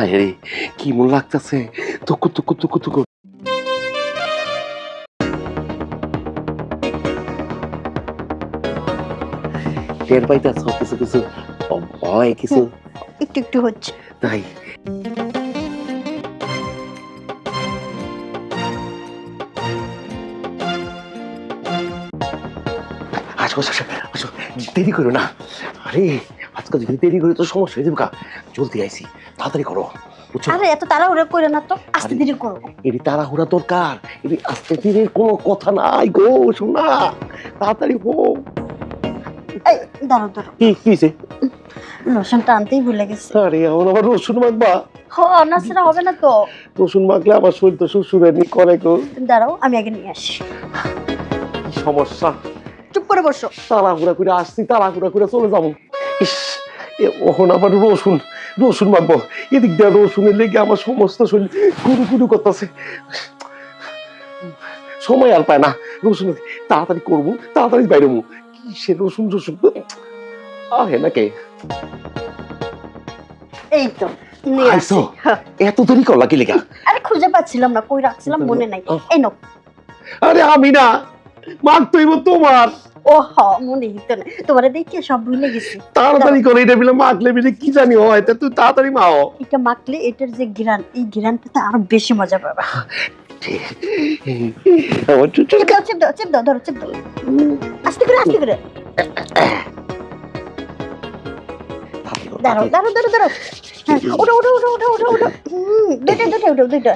আরে রে কি মন লাগতেছে। তুকু তুকু তুকু তুকু টের পাইতেছ কিছু কিছু? ভয় কিছু। একটু একটু হচ্ছে। তাই। আসো আসো, আসো। দেরি করো না। আরে আজকাল যদি দেরি করে তো সমস্যা হয়ে যাবে কা জলদি আইসি তাড়াতাড়ি করো বুঝছ? আরে এত তাড়াহুড়া করে না তো আস্তে ধীরে করো। এটি তাড়াহুড়া দরকার এটি আস্তে ধীরে কোনো কথা নাই গো শোনা তাড়াতাড়ি হো। এই দাঁড়াও দাঁড়াও। কি কিছে লোশনটা আনতেই ভুলে গেছি। আরে আবার রসুন মাখবা? হ না সেটা হবে না তো। রসুন মাখলে আবার শরীর তো শ্বশুরে নি করে গো। দাঁড়াও আমি আগে নিয়ে আসি। সমস্যা? চুপ করে বসো। তাড়াহুড়া করে আসছি তাড়াহুড়া করে চলে যাব। ইস আবার রসুন রসুন মাখবো। এদিক দিয়ে রসুনের লেগে আমার সমস্ত শরীর কুড়ু কুড়ু করতেছে। সময় আর পায় না। রসুন তাড়াতাড়ি করব তাড়াতাড়ি বাইরবো কিসের রসুন রসুন? আহে না কে? এই তো আইসো? হ্যাঁ। এত দেরি করলা কি লেগা? আরে খুঁজে পাচ্ছিলাম না কই রাখছিলাম মনে নাই। এই নাও। আরে আমি না মাখতেইব তোমার। ও হ মনে হিত না তোমারে দেখে সব ভুলে গেছি। তাড়াতাড়ি করে এটা বিলে মাখলে বিলে কি জানি হয় তা তুই তাড়াতাড়ি মাও এটা মাখলে এটার যে এই আরও বেশি মজা পাবে। আমার চুচুর চেপ। দাও চেপ দাও ধরো চেপ দাও আস্তে করে আস্তে করে। দাঁড়াও দাঁড়াও দাঁড়াও দাঁড়াও। হ্যাঁ ওটা ওটা ওটা ওটা ওটা ওটা হুম দুইটা দুইটা ওটা দুইটা।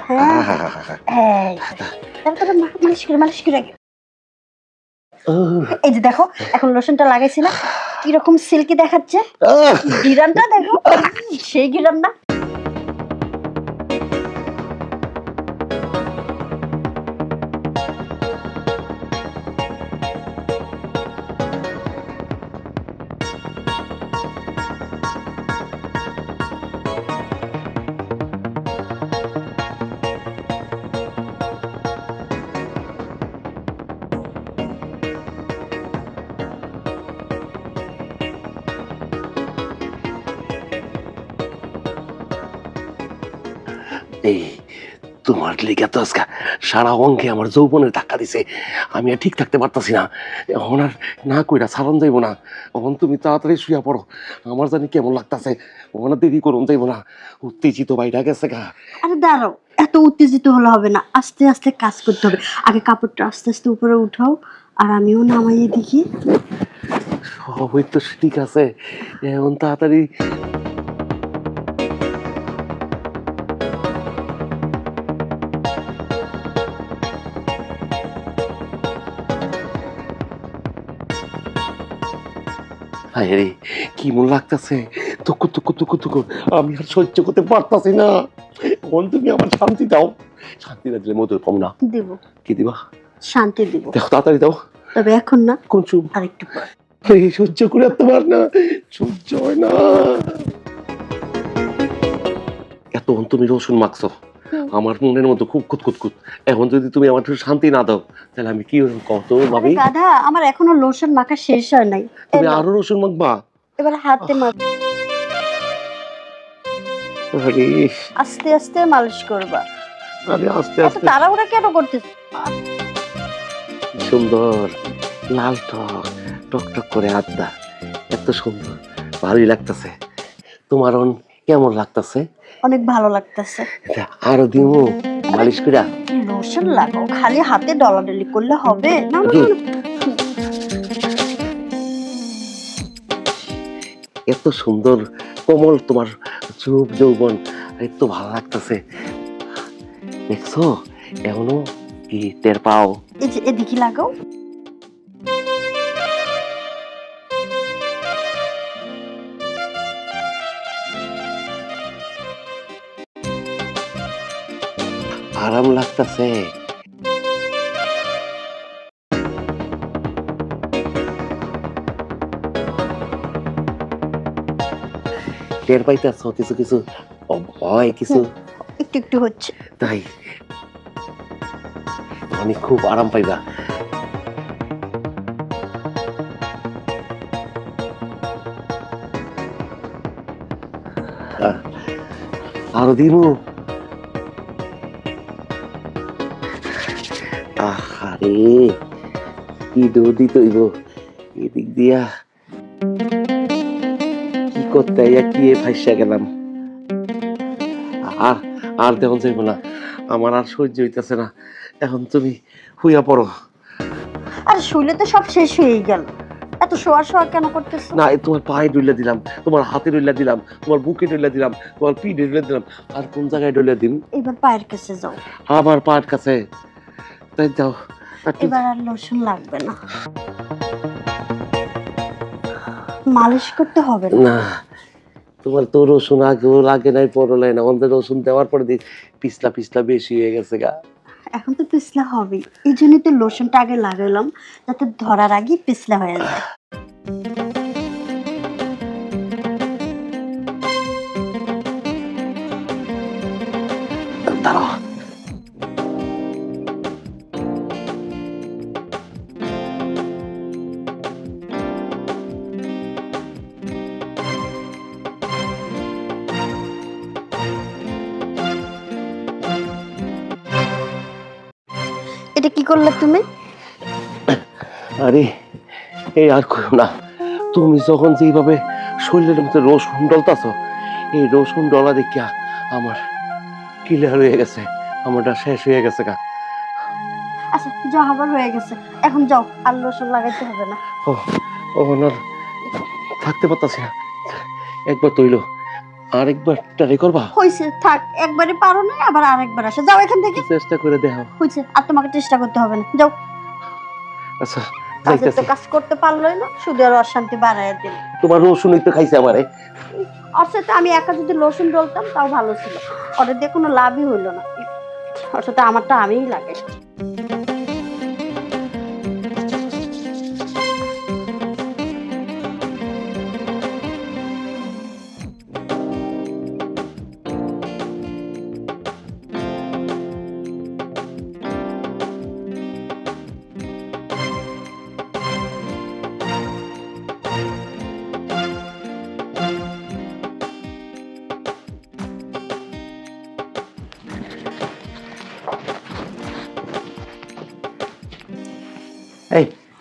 হ্যাঁ। তারপর মালিশ করে মালিশ করে। এই যে দেখো এখন লোশনটা লাগাইছি না। কীরকম সিল্কি দেখাচ্ছে। গিরানটা দেখো। সেই গিরান না। এই তোমার লেগে তো আজকে সারা অঙ্কে আমার যৌবনের ধাক্কা দিছে। আমি আর ঠিক থাকতে পারতাছি না। এখন আর না কইরা সারণ যাইব না। এখন তুমি তাড়াতাড়ি শুয়া পড়ো। আমার জানি কেমন লাগতাছে। ওখানে দেরি করুন যাইব না। উত্তেজিত বাইরা গেছে গা। আরে দাঁড়াও এত উত্তেজিত হলে হবে না। আস্তে আস্তে কাজ করতে হবে। আগে কাপড়টা আস্তে আস্তে উপরে উঠাও আর আমিও নামাইয়ে দেখি। সবই তো ঠিক আছে। এখন তাড়াতাড়ি হায় রে কি মন লাগতেছে? তুকু তুকু তুকু তুকু আমি আর সহ্য করতে পারতাছি না। এখন তুমি আমার শান্তি দাও। শান্তি না দিলে মতো কম না। দেব। কি দিবা? শান্তি দিব। দেখো তাড়াতাড়ি দাও। তবে এখন না কোন চুপ? আর একটু পর সহ্য করে উঠতে পার না। সহ্য হয় না। এত তুমি রসুন মাখছো। আমার মনের মতো খুব খুঁত এখন যদি তুমি আমার একটু শান্তি না দাও তাহলে আমি কি করব কত ভাবি? গাধা আমার এখনও লোশন মাখা শেষ হয় নাই। তুমি আরও রসুন মাখবা? এবার হাতে মাখ আস্তে আস্তে মালিশ করবা। আরে আস্তে এত আস্তে। তাড়াহুড়া কেন করতেছ? সুন্দর লাল টক টক টক করে আড্ডা। এত সুন্দর ভালোই লাগতেছে। তোমার কেমন লাগতেছে? অনেক ভালো লাগতেছে। আরও দিমু মালিশ কইরা। লোশন লাগাও খালি হাতে ডলাডলি করলে হবে। না। এত সুন্দর কোমল তোমার চুপ যৌবন এত ভালো লাগতেছে। দেখছ এখনও কি টের পাও? এই যে এদিকে লাগাও। আরাম লাগতেছে। টের পাইতেছ কিছু কিছু ভয় কিছু? একটু একটু হচ্ছে। তাই? আমি খুব আরাম পাইবা। আরও দিনু কি তৈব এদিক দিয়া। কি করতে কি ফাইসা গেলাম? আর আর দেখুন যাইব না। আমার আর সহ্য হইতেছে না। এখন তুমি হুইয়া পড়ো। আর শুইলে তো সব শেষ হয়েই গেল। এত শোয়া শোয়া কেন করতেছো? না তোমার পায়ে ডইলা দিলাম তোমার হাতে ডইলা দিলাম তোমার বুকে ডইলা দিলাম তোমার পিঠে ডইলা দিলাম। আর কোন জায়গায় ডইলা দিন? এবার পায়ের কাছে যাও। আমার পায়ের কাছে। তাই যাও এবার আর লোশন লাগবে না। মালিশ করতে হবে না। তোমার তো রসুন আগেও লাগে নাই পরলাই না আমাদের রসুন দেওয়ার পরে দেখি পিছলা পিছলা বেশি হয়ে গেছে গা। এখন তো পিছলা হবেই। এই জন্যই তো লোশনটা আগে লাগালাম যাতে ধরার আগে পিছলা হয়ে যায়। করলে তুমি? আরে এই আর করো না। তুমি যখন যেইভাবে শরীরের মধ্যে রসুন ডলতাছ এই রসুন ডলা দেখিয়া আমার ক্লিয়ার হয়ে গেছে। আমারটা শেষ হয়ে গেছে গা। আচ্ছা যা হবার হয়ে গেছে। এখন যাও আর লোশন লাগাইতে হবে না। ও ও না থাকতে পারতাছি না। একবার তৈল। আরেকবার ট্রাই করবা? হয়েছে থাক একবারে পারো না আবার আরেকবার আসো। যাও এখান থেকে। চেষ্টা করে দেখো। হয়েছে আর তোমাকে চেষ্টা করতে হবে না। যাও। আচ্ছা তো যাইতেছি। কাজ করতে পারলোই না শুধু আর অশান্তি বাড়াই দিল। তোমার রসুনই তো খাইছে আমারে। সাথে আমি একা যদি লোশন ডলতাম তাও ভালো ছিল। ওদের দিয়ে কোনো লাভই হইল না। সাথে আমারটা আমিই লাগে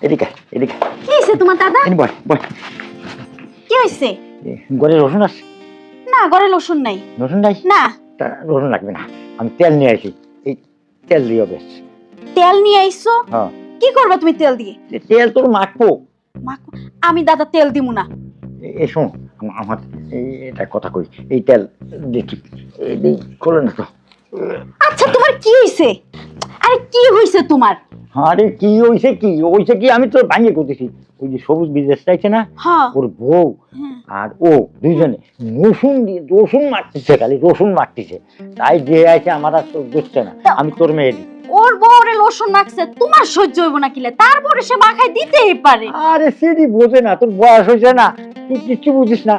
এদিকে এদিকে। কি হয়েছে তোমার দাদা? এনে বয় বয় কি হয়েছে? ঘরে রসুন আছে? না ঘরে লোশন নাই। রসুন নাই? না। রসুন লাগবে না। আমি তেল নিয়ে আসি এই তেল দিও বেশ। তেল নিয়ে আইছো? হ্যাঁ। কি করবে তুমি তেল দিয়ে? তেল তোর মাখবো। মাখো। আমি দাদা তেল দিমু না। এ- শোন আমার এই এটা কথা কই। এই তেল দেখি এই এই খোলে না তো। আচ্ছা তোমার কি হয়েছে আরে কি হয়েছে তোমার? আরে কি হইছে কি? হইছে কি? আমি তো ভাঙিয়ে করতেছি ওই যে সবুজ বিদেশ চাইছে না? হ্যাঁ। ওর বউ হ্যাঁ। আর ও দুইজনে রসুন রসুন মারতেছে খালি রসুন মারতেছে। তাই যে আছে আমার আর তো বুঝছে না। আমি তোর মেয়ে দিই। ওর বউরে লোশন মাখছে তোমার সহ্য হইব না কিলে। তারপরে সে মাখাই দিতেই পারে। আরে সেদি বোঝে না তোর বয়স হয়েছে না। তুই কিচ্ছু বুঝিস না।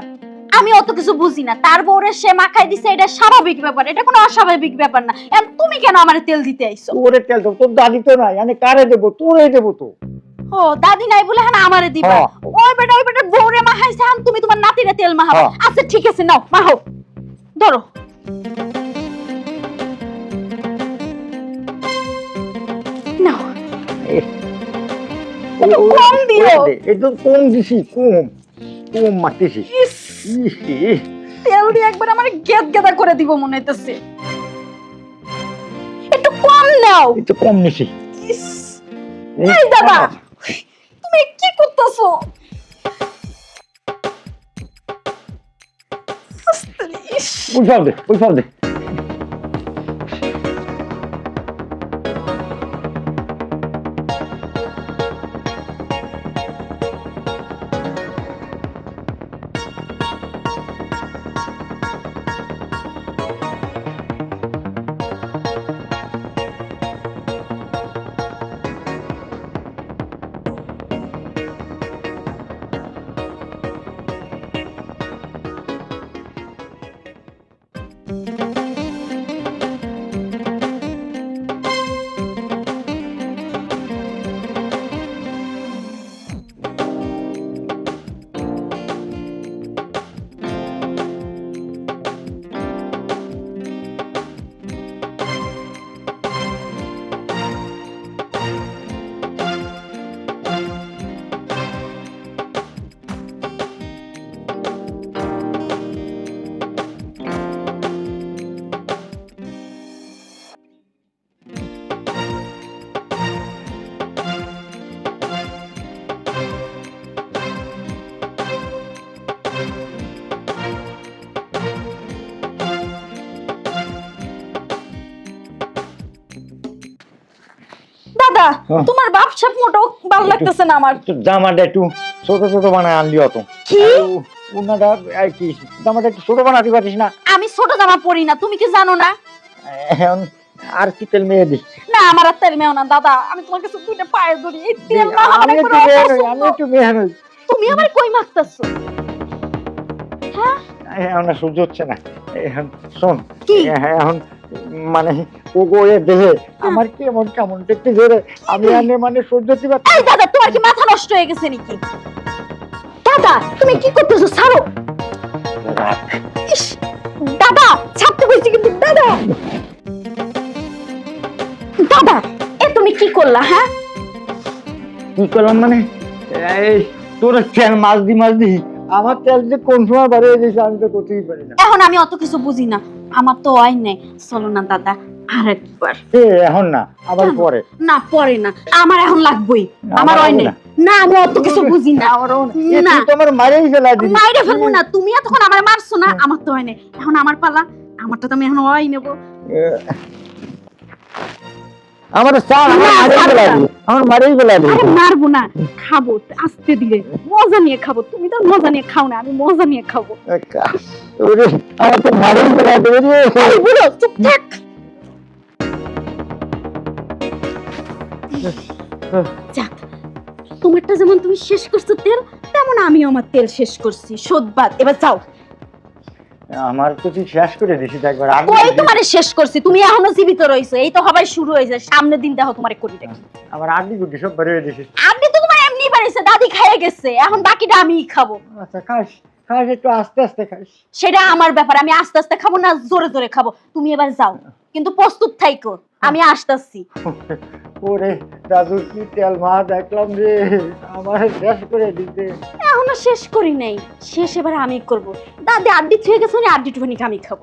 আমি অত কিছু বুঝি না। তার বউরে সে মাখাই দিছে এটা স্বাভাবিক ব্যাপার এটা কোনো অস্বাভাবিক ব্যাপার না। এখন তুমি কেন আমার তেল দিতে আইছো? তোরে তেল তো তোর দাদি তো নাই আমি কারে দেবো? তোরে দেবো তো। ও দাদি নাই বলে হ্যাঁ আমারে দিবা। হ্যাঁ। ওই বেটা ওই বেটা বউরে মাখাইছে এখন তুমি তোমার নাতিরে তেল মাখাবা। হ্যাঁ। আচ্ছা ঠিক আছে নাও মাখো। ধরো। নাও। কম দিও। একটু কম দিছি কম কম ইস, তেল দিয়ে একবার আমার গেদ গেদা করে দিব মনে হইতেছে। একটু কম নাও। একটু কম নিছি। এই দাদা তুমি কি করতেছো? ফল দে ফল দে। তোমার বাপ সাপ মোটো ভালো লাগতেছে না আমার। জামাটা একটু ছোট ছোট বানায় আনলি অত। কি? উনাটা আর কি জামাটা একটু ছোট বানাতে পারিস না? আমি ছোট জামা পরি না তুমি কি জানো না? এখন আর কি তেল মেয়ে দিস? না আমার আর তেল মেও না দাদা। আমি তোমার কাছে দুইটা পায়ে ধরি এই তেল না আমি একটু মেয়ে নই, আমি একটু মেয়ে নই। তুমি আমার কই মাখতাছো এখন আর সহ্য হচ্ছে না। এখন শোন কি? এখন মানে ও গো এ দেহে আমার কেমন কেমন দেখতে জোরে আমি আনে মানে সহ্য পারছি এই দাদা তোমার কি মাথা নষ্ট হয়ে গেছে নাকি? দাদা তুমি কি করতেছো? ছাড়ো। দাদা ছাড়তে বলছি কিন্তু দাদা। দাদা এ তুমি কি করলা হ্যাঁ? কি করলাম মানে? এই তোর তেল মাছ দি মাছ দি আমার তেল যে কোন সময় বাড়ি হয়ে গেছে আমি তো করতেই পারি না। এখন আমি অত কিছু বুঝি না। আমার তো আইন নেই। চলো না দাদা আর একবার এ, এখন না আবার পরে। না পরে না। আমার এখন লাগবেই। আমার নেই। না। আমি অত কিছু বুঝি না। না। তুই তো আমার মারেই ফেলা মাইরে ফেলব না। তুমি এতক্ষণ আমার মারছো না আমার তো হয় নাই। এখন আমার পালা। আমারটা তো আমি এখন ওয়াই নেব। আমার স্যার আমার না, মারেই ফেলা না। আমার মারেই ফেলা দিবি আরে মারবো না। খাব আস্তে দিলে। মজা নিয়ে খাব। তুমি তো মজা নিয়ে খাও না আমি মজা নিয়ে খাব। ওরে আমার তো মারেই ফেলা দিবি রে এই চুপ থাক। যাক তোমারটা যেমন তুমি শেষ করছ তেল তেমন আমি আমার তেল শেষ করছি। সোদবাদ এবার যাও। আমার তো তুই শেষ করে দিছিস একবার আমি কই তোমারে শেষ করছি? তুমি এখনও জীবিত রইছো এই তো হবাই শুরু হয়েছে সামনের দিন দেখো তোমারে করি দেখি। আমার আড্ডি সব বেরিয়ে দিছিস আপনি তো তোমার এমনি বাড়িছে দাদি খাইয়ে গেছে এখন বাকিটা আমিই খাব। আচ্ছা খাস। খাস একটু আস্তে আস্তে খাস। সেটা আমার ব্যাপার আমি আস্তে আস্তে খাব না জোরে জোরে খাব। তুমি এবার যাও কিন্তু প্রস্তুত থাইকো আমি আসতেছি। ওরে দাদু কি তেল মা দেখলাম রে আমার শেষ করে দিতে। এখনও শেষ করি নাই শেষ এবার আমি করব। দাদি আড্ডি থেকে গেছে উনি আড্ডি টুকানি আমি খাব।